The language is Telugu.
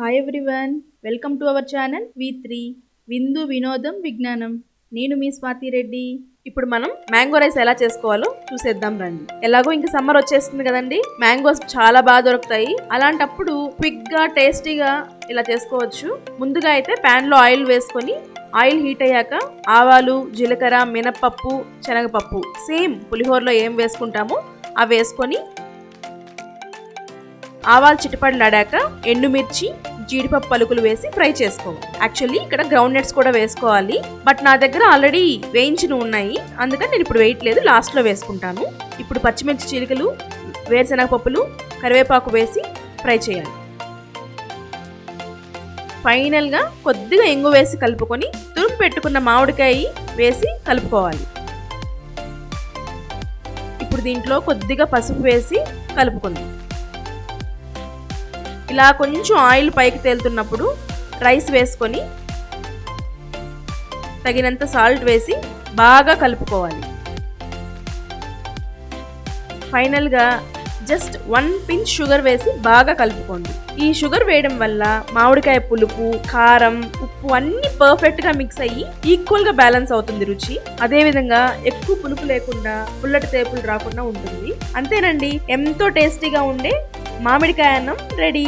Hi everyone welcome to our channel V three విందు వినోదం విజ్ఞానం నేను మీ స్వాతి రెడ్డి. ఇప్పుడు మనం మ్యాంగో రైస్ ఎలా చేసుకోవాలో చూసేద్దాం రండి. ఎలాగో ఇంక సమ్మర్ వచ్చేస్తుంది కదండి. మ్యాంగోస్ చాలా బాగా దొరుకుతాయి. అలాంటప్పుడు క్విక్గా టేస్టీగా ఇలా చేసుకోవచ్చు. ముందుగా అయితే పాన్లో ఆయిల్ వేసుకొని ఆయిల్ హీట్ అయ్యాక ఆవాలు జీలకర్ర మినప్పప్పు శనగపప్పు సేమ్ పులిహోరలో ఏం వేసుకుంటామో అవి వేసుకొని ఆవాలు చిటపడలాడాక ఎండుమిర్చి జీడిపప్పు పలుకులు వేసి ఫ్రై చేసుకోవాలి యాక్చువల్లీ ఇక్కడ గ్రౌండ్ నట్స్ కూడా వేసుకోవాలి. బట్ నా దగ్గర ఆల్రెడీ వేయించిన ఉన్నాయి. అందుకని నేను ఇప్పుడు వేయట్లేదు. లాస్ట్లో వేసుకుంటాను. ఇప్పుడు పచ్చిమిర్చి చీలికలు వేరుశనగ పప్పులు కరివేపాకు వేసి ఫ్రై చేయాలి. ఫైనల్గా కొద్దిగా ఎంగు వేసి కలుపుకొని తురుము పెట్టుకున్న మామిడికాయ వేసి కలుపుకోవాలి. ఇప్పుడు దీంట్లో కొద్దిగా పసుపు వేసి కలుపుకుందాం. ఇలా కొంచెం ఆయిల్ పైకి తేలుతున్నప్పుడు రైస్ వేసుకొని తగినంత సాల్ట్ వేసి బాగా కలుపుకోవాలి. ఫైనల్గా జస్ట్ వన్ పించ్ షుగర్ వేసి బాగా కలుపుకోండి. ఈ షుగర్ వేయడం వల్ల మామిడికాయ పులుపు కారం ఉప్పు అన్ని పర్ఫెక్ట్గా మిక్స్ అయ్యి ఈక్వల్గా బ్యాలెన్స్ అవుతుంది రుచి. అదే విధంగా ఎక్కువ పులుపు లేకుండా పుల్లటి తేపులు రాకుండా ఉంటుంది. అంతేనండి ఎంతో టేస్టీగా ఉండే మామిడికాయ అన్నం రెడీ.